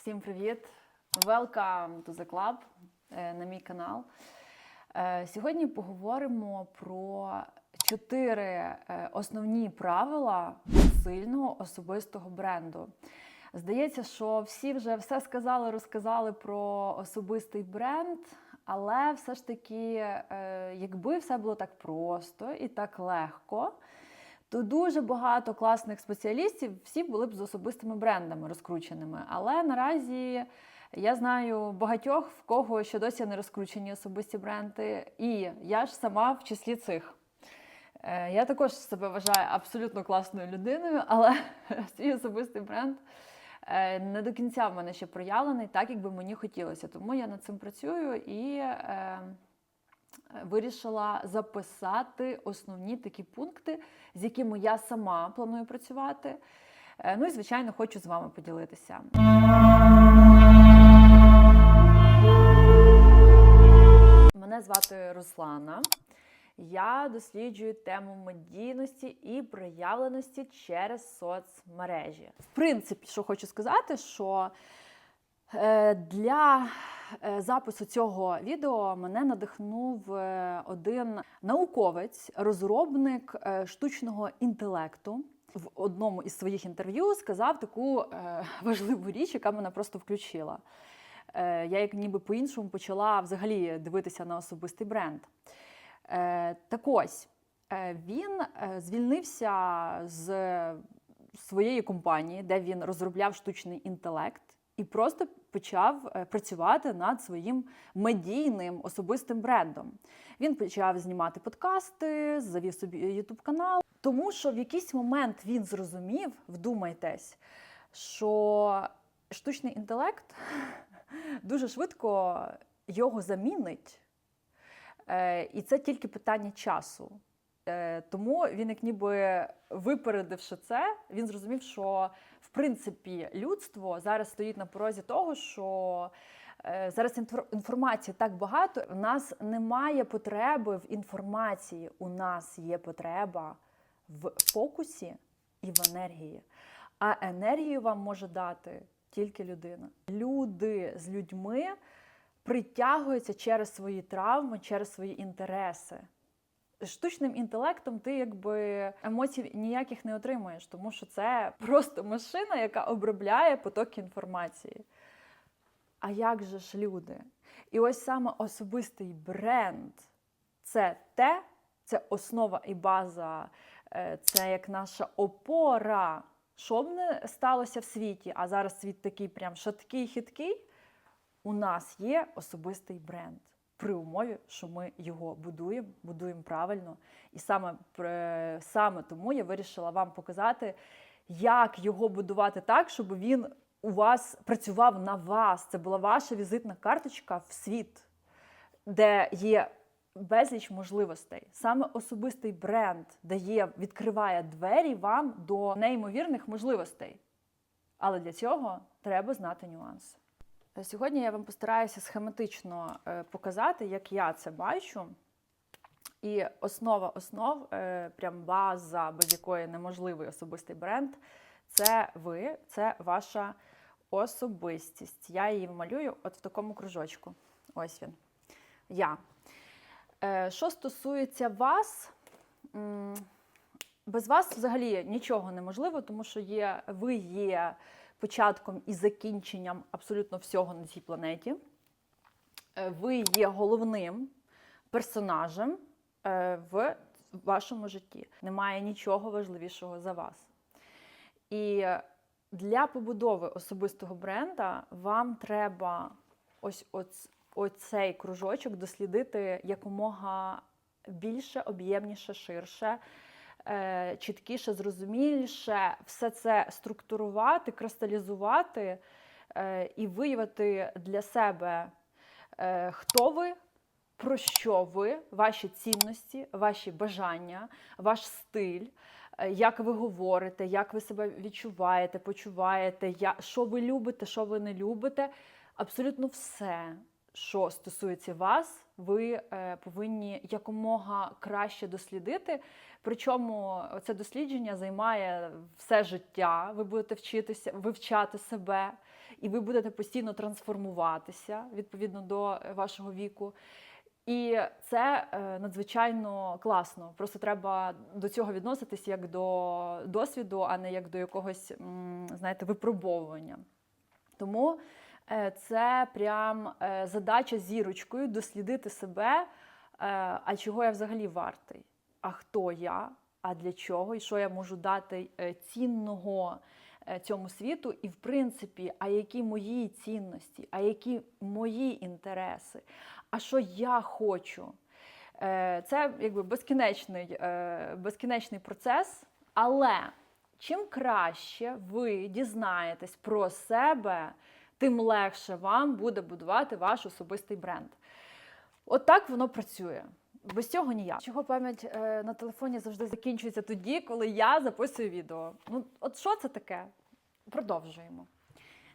Всім привіт! Welcome to the club е, на мій канал. Е, Сьогодні поговоримо про чотири е, основні правила сильного особистого бренду. Здається, що всі вже все сказали, розказали про особистий бренд, але все ж таки, якби все було так просто і так легко, то дуже багато класних спеціалістів всі були б з особистими брендами розкрученими. Але наразі я знаю багатьох, в кого ще досі не розкручені особисті бренди, і я ж сама в числі цих. Е, Я також себе вважаю абсолютно класною людиною, але свій особистий бренд е, не до кінця в мене ще проявлений, так як би мені хотілося. Тому я над цим працюю і е, вирішила записати основні такі пункти, з якими я сама планую працювати. Е, Ну і, звичайно, хочу з вами поділитися. Мене звати Руслана. Я досліджую тему медійності і проявленості через соцмережі. В принципі, що хочу сказати, що для е, запису цього відео мене надихнув е, один науковець, розробник е, штучного інтелекту. В одному із своїх інтерв'ю сказав таку е, важливу річ, яка мене просто включила. Е, я як ніби по-іншому почала взагалі дивитися на особистий бренд. Е, Так ось е, він е, звільнився з своєї компанії, де він розробляв штучний інтелект, і просто почав е, працювати над своїм медійним особистим брендом. Він почав знімати подкасти, завів собі ютуб канал, тому що в якийсь момент він зрозумів, вдумайтесь, що штучний інтелект дуже швидко його замінить. Е, І це тільки питання часу. Е, Тому він, як ніби випередивши це, він зрозумів, що в принципі людство зараз стоїть на порозі того, що е, зараз інфор- інформації так багато. У нас немає потреби в інформації. У нас є потреба в фокусі і в енергії. А енергію вам може дати тільки людина. Люди з людьми притягуються через свої травми, через свої інтереси. Штучним інтелектом ти якби емоцій ніяких не отримуєш, тому що це просто машина, яка обробляє потоки інформації. А як же ж люди? І ось саме особистий бренд це те, це основа і база, е, це як наша опора. Що б не сталося в світі, а зараз світ такий прям шаткий, хиткий, у нас є особистий бренд при умові, що ми його будуємо, будуємо правильно. І саме, саме тому я вирішила вам показати, як його будувати так, щоб він у вас працював на вас. Це була ваша візитна карточка в світ, де є безліч можливостей. Саме особистий бренд дає, відкриває двері вам до неймовірних можливостей. Але для цього треба знати нюанси. Сьогодні я вам постараюся схематично е, показати, як я це бачу. І основа основ, е, прям база, без якої неможливий особистий бренд, це ви, це ваша особистість. Я її малюю от в такому кружочку. Ось він. Я. Е, Що стосується вас, без вас взагалі нічого неможливо, тому що є, ви є початком і закінченням абсолютно всього на цій планеті. Е, Ви є головним персонажем е, в вашому житті. Немає нічого важливішого за вас. І для побудови особистого бренда вам треба ось оц- оцей кружочок дослідити якомога більше, об'ємніше, ширше, чіткіше, зрозуміліше, все це структурувати, кристалізувати е, і виявити для себе, е, хто ви, про що ви, ваші цінності, ваші бажання, ваш стиль, е, як ви говорите, як ви себе відчуваєте, почуваєте, що ви любите, що ви не любите. Абсолютно все, що стосується вас, ви е, повинні якомога краще дослідити. Причому це дослідження займає все життя. Ви будете вчитися, вивчати себе і ви будете постійно трансформуватися відповідно до е, вашого віку. І це е, надзвичайно класно. Просто треба до цього відноситись як до досвіду, а не як до якогось, знаєте, випробовування. Тому це прям е, задача зірочкою дослідити себе, е, а чого я взагалі вартий, а хто я, а для чого, і що я можу дати е, цінного е, цьому світу, і в принципі, а які мої цінності, а які мої інтереси, а що я хочу. Е, Це якби безкінечний, е, безкінечний процес, але чим краще ви дізнаєтесь про себе, тим легше вам буде будувати ваш особистий бренд. От воно працює. Без цього ніяк. Чого пам'ять е, на телефоні завжди закінчується тоді, коли я записую відео. Ну, от що це таке? Продовжуємо.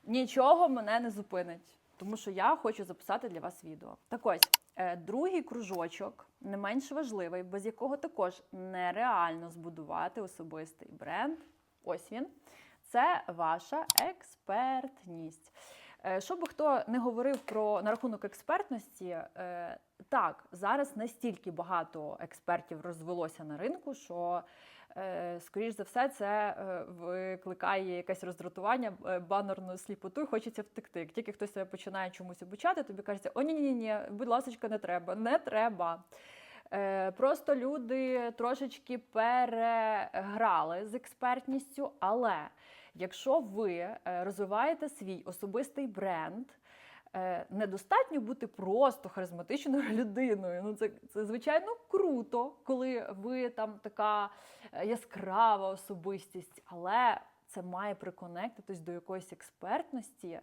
Нічого мене не зупинить, тому що я хочу записати для вас відео. Так ось, е, другий кружочок, не менш важливий, без якого також нереально збудувати особистий бренд. Ось він. Це ваша експертність. Е, Що би хто не говорив про на рахунок експертності, е, так, зараз настільки багато експертів розвелося на ринку, що, е, скоріш за все, це викликає якесь роздратування, банерну сліпоту, і хочеться втекти. Як тільки хтось тебе починає чомусь обучати, тобі кажеться, о, ні, ні, ні, будь ласка, не треба, не треба. Е, Просто люди трошечки переграли з експертністю, але якщо ви е, розвиваєте свій особистий бренд, е, недостатньо бути просто харизматичною людиною. Ну це, це звичайно круто, коли ви там така яскрава особистість, але це має приконектитись до якоїсь експертності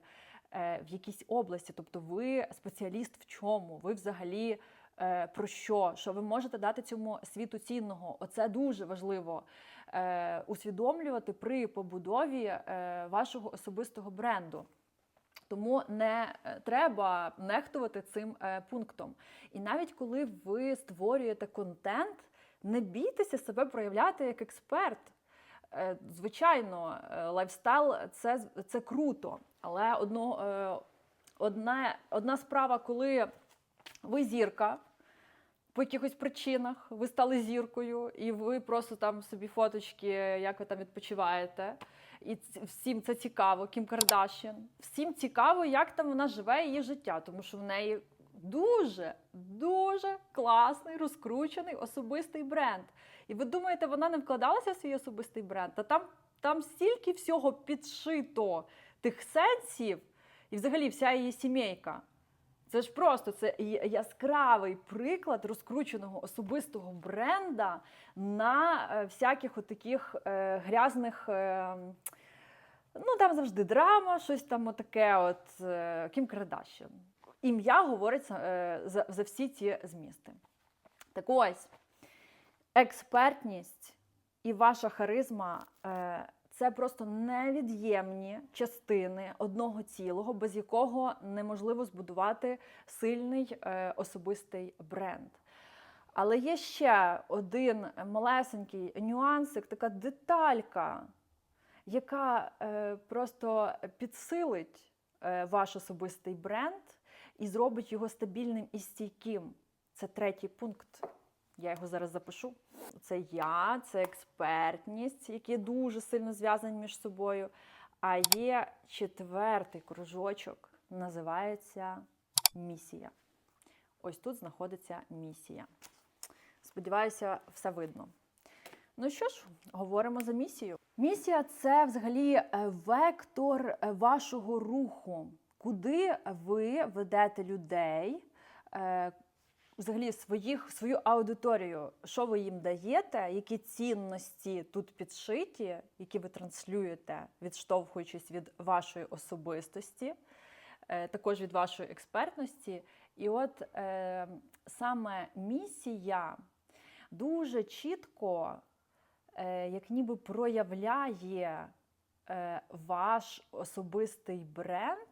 в якійсь області. Тобто, ви спеціаліст в чому? Ви взагалі. Е, Про що? Що ви можете дати цьому світу цінного? Оце дуже важливо е, усвідомлювати при побудові е, вашого особистого бренду. Тому не треба нехтувати цим пунктом. І навіть коли ви створюєте контент, не бійтеся себе проявляти як експерт. Звичайно, лайфстайл це, це круто, але одно, одна, одна справа, коли ви зірка. По якихось причинах ви стали зіркою, і ви просто там собі фоточки, як ви там відпочиваєте. І всім це цікаво, Кім Кардашян. Всім цікаво, як там вона живе її життя, тому що в неї дуже, дуже класний, розкручений особистий бренд. І ви думаєте, вона не вкладалася в свій особистий бренд? Та там, там стільки всього підшито тих сенсів, і взагалі вся її сімейка. Це ж просто це яскравий приклад розкрученого особистого бренда на е, всяких отаких е, грязних. Е, ну, там завжди драма, щось там отаке, от Кім Кардашян. Ім'я говорить е, за, за всі ці змісти. Так ось, експертність і ваша харизма це просто невід'ємні частини одного цілого, без якого неможливо збудувати сильний е, особистий бренд. Але є ще один малесенький нюансик, така деталька, яка е, просто підсилить е, ваш особистий бренд і зробить його стабільним і стійким. Це третій пункт. Я його зараз запишу. Це я, це експертність, які дуже сильно зв'язані між собою. А є четвертий кружочок, називається місія. Ось тут знаходиться місія. Сподіваюся, все видно. Ну що ж, говоримо за місію. Місія це взагалі е, вектор е, вашого руху, куди ви ведете людей, е, взагалі своїх, свою аудиторію, що ви їм даєте, які цінності тут підшиті, які ви транслюєте, відштовхуючись від вашої особистості, е, також від вашої експертності. І от е, саме місія дуже чітко, е, як ніби проявляє е, ваш особистий бренд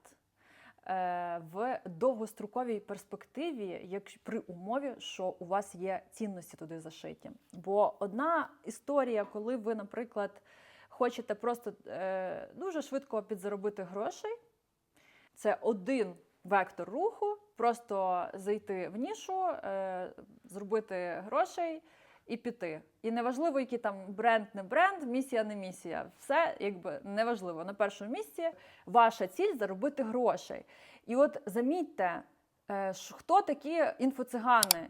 в довгостроковій перспективі, як при умові, що у вас є цінності туди зашиті. Бо одна історія, коли ви, наприклад, хочете просто е, дуже швидко підзаробити грошей, це один вектор руху, просто зайти в нішу, е, зробити грошей і піти. І неважливо, який там бренд, не бренд, місія, не місія. Все якби неважливо. На першому місці ваша ціль заробити грошей. І от замітьте, е, хто такі інфоцигани.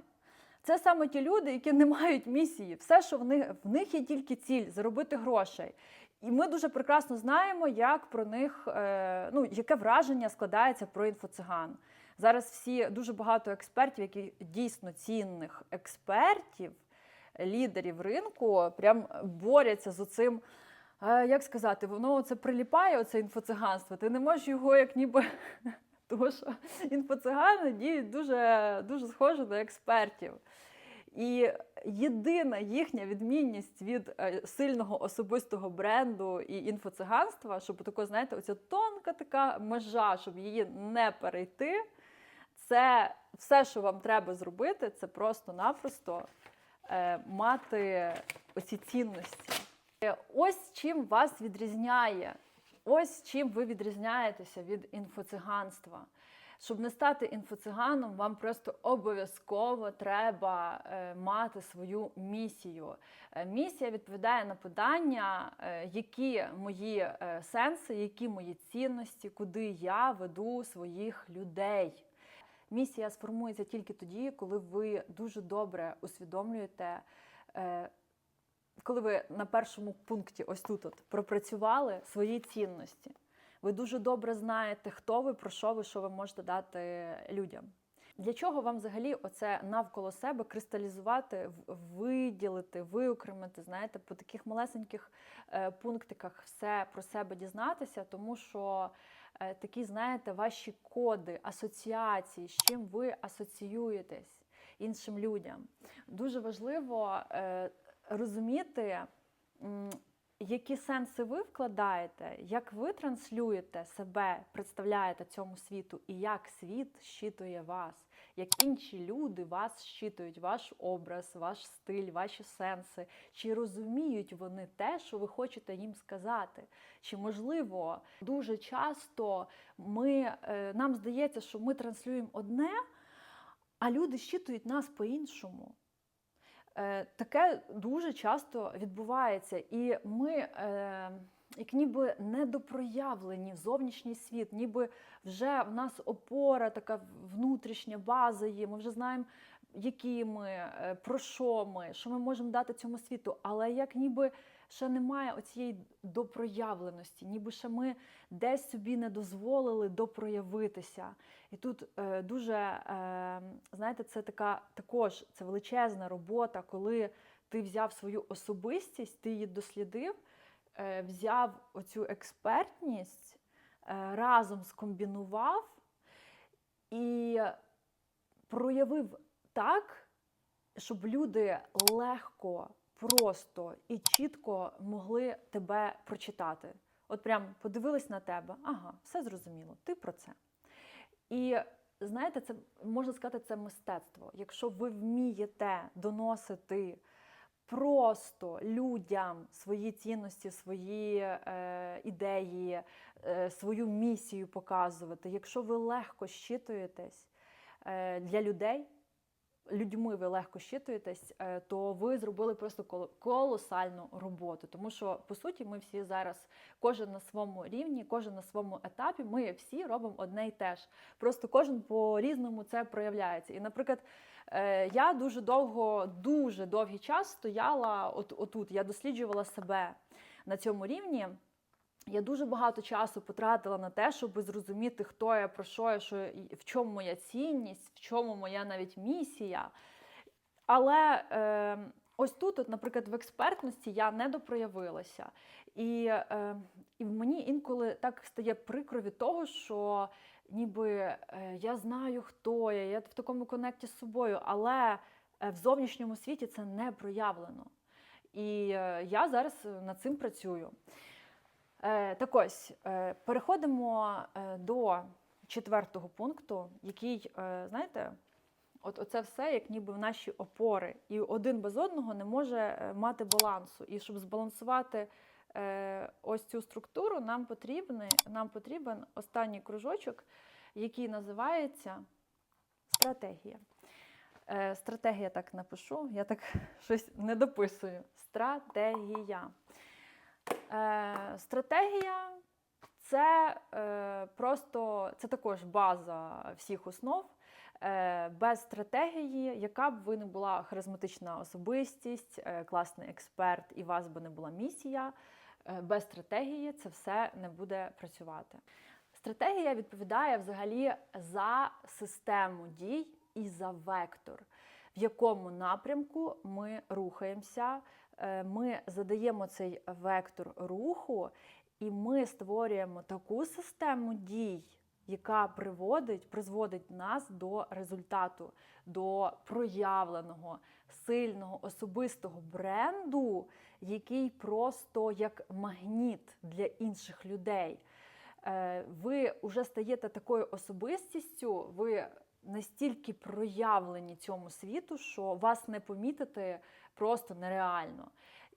Це саме ті люди, які не мають місії. Все, що в них, в них є тільки ціль заробити грошей. І ми дуже прекрасно знаємо, як про них, е, ну, яке враження складається про інфоциган. Зараз всі дуже багато експертів, які дійсно цінних експертів, лідерів ринку, прям борються з оцим. е, Як сказати, воно це приліпає, оце інфоциганство. Ти не можеш його як ніби. Тому що інфоцигани діють дуже, дуже схоже до експертів. І єдина їхня відмінність від е, сильного особистого бренду і інфоциганства, щоб тако, знаєте, оця тонка така межа, щоб її не перейти, це все, що вам треба зробити, це просто-напросто мати оці цінності. Е, Ось чим вас відрізняє, ось чим ви відрізняєтеся від інфоциганства. Щоб не стати інфоциганом, вам просто обов'язково треба е, мати свою місію. Е, місія відповідає на питання, е, які мої е, сенси, які мої цінності, куди я веду своїх людей. Місія сформується тільки тоді, коли ви дуже добре усвідомлюєте. е, Коли ви на першому пункті, ось тут от, пропрацювали свої цінності, ви дуже добре знаєте, хто ви, про що ви, що ви можете дати людям. Для чого вам взагалі оце навколо себе кристалізувати, виділити, виокремити, знаєте, по таких малесеньких е, пунктиках все про себе дізнатися, тому що такі, знаєте, ваші коди, асоціації, з чим ви асоціюєтесь іншим людям. Дуже важливо е, розуміти, які сенси ви вкладаєте, як ви транслюєте себе, представляєте цьому світу, і як світ щитує вас, як інші люди вас щитують, ваш образ, ваш стиль, ваші сенси. Чи розуміють вони те, що ви хочете їм сказати? Чи можливо дуже часто ми, е, нам здається, що ми транслюємо одне, а люди щитують нас по-іншому. Е, Таке дуже часто відбувається, і ми, е, як ніби недопроявлені в зовнішній світ, ніби вже в нас опора, така внутрішня база є. Ми вже знаємо, які ми, е, про що ми, що ми можемо дати цьому світу. Але як ніби ще немає оцієї допроявленості, ніби ще ми десь собі не дозволили допроявитися. І тут е, дуже, е, знаєте, це така також це величезна робота, коли ти взяв свою особистість, ти її дослідив, взяв оцю експертність, е, разом скомбінував і проявив так, щоб люди легко, просто і чітко могли тебе прочитати. От прям подивились на тебе, ага, все зрозуміло, ти про це. І знаєте, це можна сказати, це мистецтво. Якщо ви вмієте доносити просто людям свої цінності, свої е, ідеї, е, свою місію показувати, якщо ви легко щитуєтесь е, для людей, людьми ви легко щитуєтесь, е, то ви зробили просто коло- колосальну роботу. Тому що, по суті, ми всі зараз, кожен на своєму рівні, кожен на своєму етапі, ми всі робимо одне й те ж. Просто кожен по-різному це проявляється. І, наприклад, я дуже довго, дуже довгий час стояла от, отут, я досліджувала себе на цьому рівні. Я дуже багато часу потратила на те, щоб зрозуміти, хто я, про що я, що в чому моя цінність, в чому моя навіть місія. Але е, ось тут, от, наприклад, в експертності я не допроявилася. І, е, і мені інколи так стає прикро від того, що ніби е, я знаю, хто я, я в такому конекті з собою, але е, в зовнішньому світі це не проявлено. І е, я зараз над цим працюю. Так ось, переходимо до четвертого пункту, який, знаєте, от оце все як ніби в наші опори. І один без одного не може мати балансу. І щоб збалансувати ось цю структуру, нам потрібен, нам потрібен останній кружочок, який називається стратегія. Е, стратегія так напишу, я так щось не дописую. Стратегія. Е, стратегія це е, просто це також база всіх основ. Е, без стратегії, яка б ви не була харизматична особистість, е, класний експерт, і вас би не була місія. е, Без стратегії це все не буде працювати. Стратегія відповідає взагалі за систему дій і за вектор, в якому напрямку ми рухаємося. Ми задаємо цей вектор руху, і ми створюємо таку систему дій, яка приводить, призводить нас до результату, до проявленого сильного особистого бренду, який просто як магніт для інших людей. Е, Ви вже стаєте такою особистістю, ви настільки проявлені цьому світу, що вас не помітити просто нереально.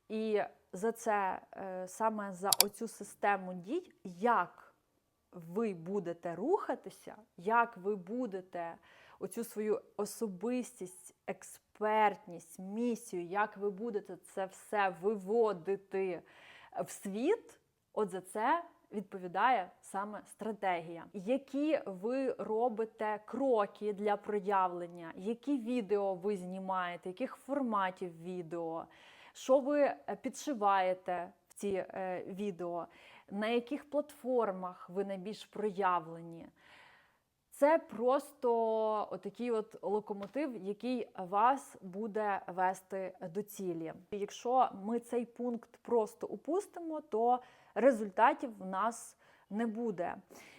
І за це е, саме за оцю систему дій, як ви будете рухатися, як ви будете оцю свою особистість, експертність, місію, як ви будете це все виводити в світ, от за це відповідає саме стратегія. Які ви робите кроки для проявлення, які відео ви знімаєте, яких форматів відео, що ви підшиваєте в ці е, відео, на яких платформах ви найбільш проявлені. Це просто отакий от локомотив, який вас буде вести до цілі. Якщо ми цей пункт просто упустимо, то результатів в нас не буде.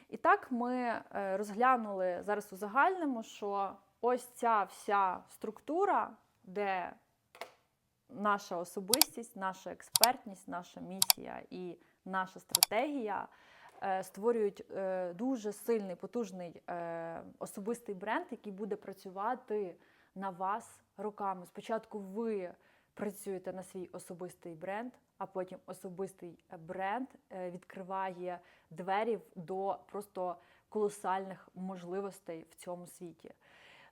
І так ми е, розглянули зараз у загальному, що ось ця вся структура, де наша особистість, наша експертність, наша місія і наша стратегія е, створюють е, дуже сильний, потужний е, особистий бренд, який буде працювати на вас роками. Спочатку ви працюєте на свій особистий бренд, а потім особистий бренд відкриває двері до просто колосальних можливостей в цьому світі.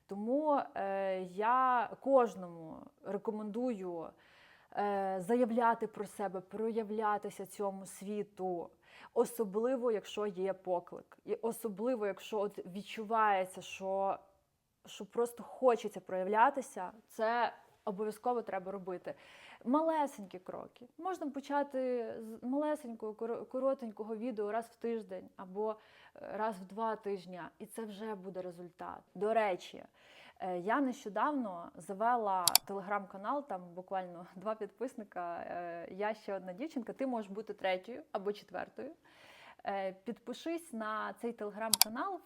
Тому я кожному рекомендую заявляти про себе, проявлятися цьому світу, особливо, якщо є поклик, і особливо, якщо от відчувається, що, що просто хочеться проявлятися, це обов'язково треба робити. Малесенькі кроки. Можна почати з малесенького, коротенького відео раз в тиждень або е, раз в два тижні, і це вже буде результат. До речі, е, я нещодавно завела телеграм-канал, там буквально два підписника. е, Я ще одна дівчинка. Ти можеш бути третьою або четвертою. Е, Підпишись на цей телеграм-канал.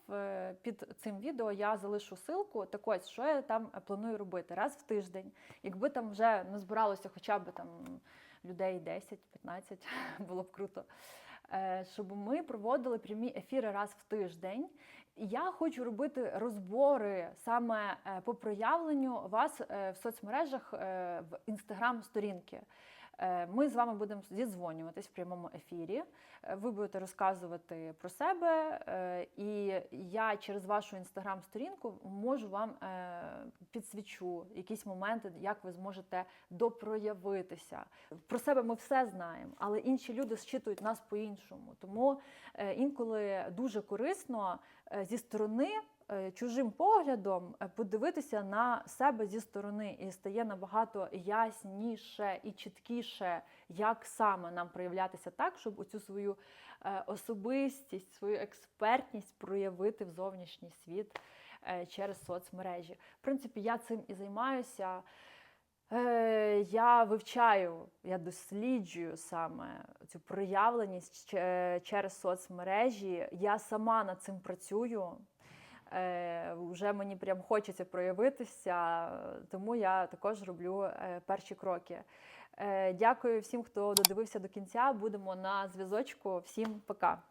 Під цим відео я залишу ссылку. Так ось, що я там е, планую робити раз в тиждень. Якби там вже назбиралося хоча б там людей 10-15, було б круто. Е, Щоб ми проводили прямі ефіри раз в тиждень. Я хочу робити розбори саме е, по проявленню вас е, в соцмережах в інстаграм-сторінки. Е, Ми з вами будемо зідзвонюватись в прямому ефірі. Е, Ви будете розказувати про себе, е, і я через вашу інстаграм-сторінку можу вам підсвічу якісь моменти, як ви зможете допроявитися. Про себе ми все знаємо, але інші люди зчитують нас по-іншому. Тому інколи дуже корисно зі сторони. Е, Чужим поглядом е, подивитися на себе зі сторони, і стає набагато ясніше і чіткіше, як саме нам проявлятися так, щоб оцю свою е, особистість, свою експертність проявити в зовнішній світ через соцмережі. В принципі, я цим і займаюся. Я вивчаю, я досліджую саме цю проявленість через соцмережі. Я сама над цим працюю. Е, Вже мені прям хочеться проявитися, тому я також роблю е, перші кроки. Е, Дякую всім, хто додивився до кінця. Будемо на зв'язочку. Всім пока.